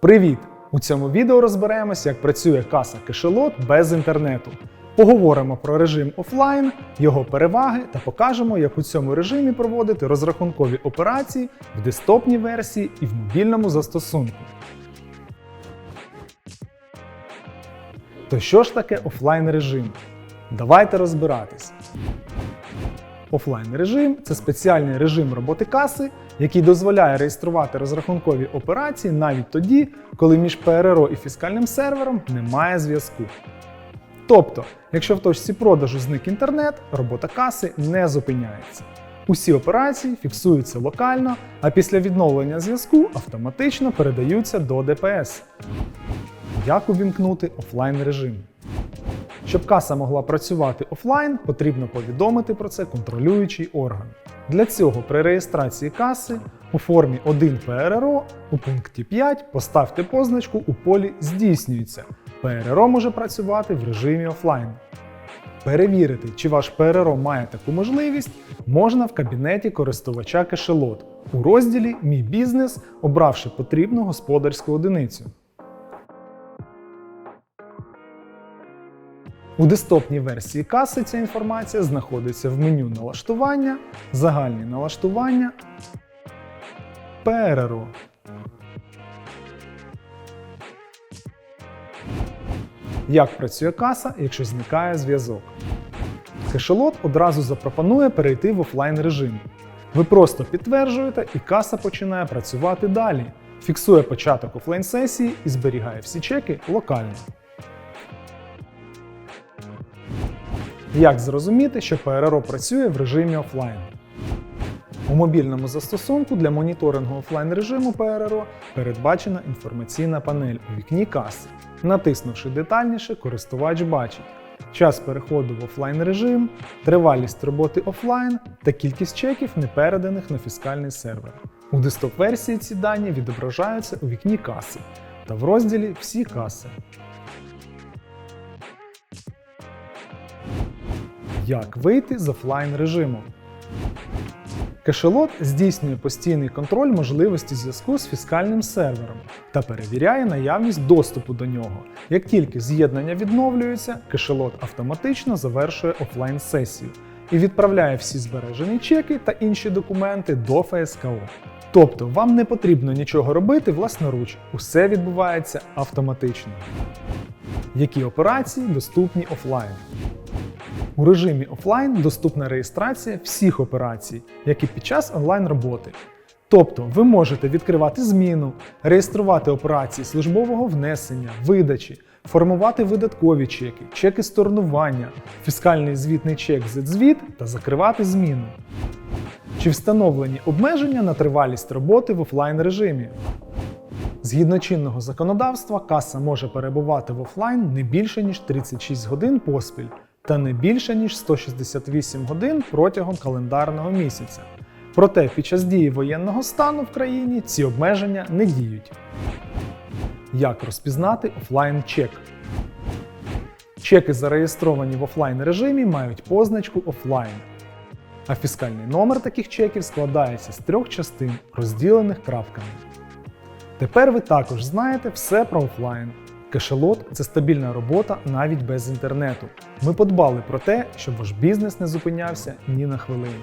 Привіт! У цьому відео розберемось, як працює каса кешелот без інтернету. Поговоримо про режим офлайн, його переваги та покажемо, як у цьому режимі проводити розрахункові операції в десктопній версії і в мобільному застосунку. То що ж таке офлайн режим? Давайте розбиратись. Офлайн режим це спеціальний режим роботи каси, який дозволяє реєструвати розрахункові операції навіть тоді, коли між ПРРО і фіскальним сервером немає зв'язку. Тобто, якщо в точці продажу зник інтернет, робота каси не зупиняється. Усі операції фіксуються локально, а після відновлення зв'язку автоматично передаються до ДПС. Як увімкнути офлайн режим? Щоб каса могла працювати офлайн, потрібно повідомити про це контролюючий орган. Для цього при реєстрації каси у формі 1 ПРРО у пункті 5 поставте позначку у полі Здійснюється. ПРРО може працювати в режимі офлайн. Перевірити, чи ваш ПРРО має таку можливість, можна в кабінеті користувача кешелот у розділі Мій бізнес, обравши потрібну господарську одиницю. У десктопній версії каси ця інформація знаходиться в меню налаштування, загальні налаштування, ПРРО. Як працює каса, якщо зникає зв'язок? Кешелот одразу запропонує перейти в офлайн режим. Ви просто підтверджуєте, і каса починає працювати далі. Фіксує початок офлайн сесії і зберігає всі чеки локально. Як зрозуміти, що ПРРО працює в режимі офлайн? У мобільному застосунку для моніторингу офлайн режиму ПРРО передбачена інформаційна панель у вікні каси. Натиснувши детальніше, користувач бачить час переходу в офлайн режим, тривалість роботи офлайн та кількість чеків, не переданих на фіскальний сервер. У десктоп-версії ці дані відображаються у вікні каси та в розділі Всі каси. Як вийти з офлайн режиму? Кешелот здійснює постійний контроль можливості зв'язку з фіскальним сервером та перевіряє наявність доступу до нього. Як тільки з'єднання відновлюється, кешелот автоматично завершує офлайн сесію і відправляє всі збережені чеки та інші документи до ФСКО. Тобто вам не потрібно нічого робити власноруч, усе відбувається автоматично. Які операції доступні офлайн? У режимі офлайн доступна реєстрація всіх операцій, як і під час онлайн роботи. Тобто ви можете відкривати зміну, реєструвати операції службового внесення, видачі, формувати видаткові чеки, чеки stornування, фіскальний звітний чек Z-звіт та закривати зміну. Чи встановлені обмеження на тривалість роботи в офлайн режимі? Згідно чинного законодавства, каса може перебувати в офлайн не більше ніж 36 годин поспіль та не більше ніж 168 годин протягом календарного місяця. Проте під час дії воєнного стану в країні ці обмеження не діють. Як розпізнати офлайн чек? Чеки, зареєстровані в офлайн режимі, мають позначку офлайн. А фіскальний номер таких чеків складається з трьох частин, розділених крапками. Тепер ви також знаєте все про офлайн. Кешелот це стабільна робота навіть без інтернету. Ми подбали про те, щоб ваш бізнес не зупинявся ні на хвилину.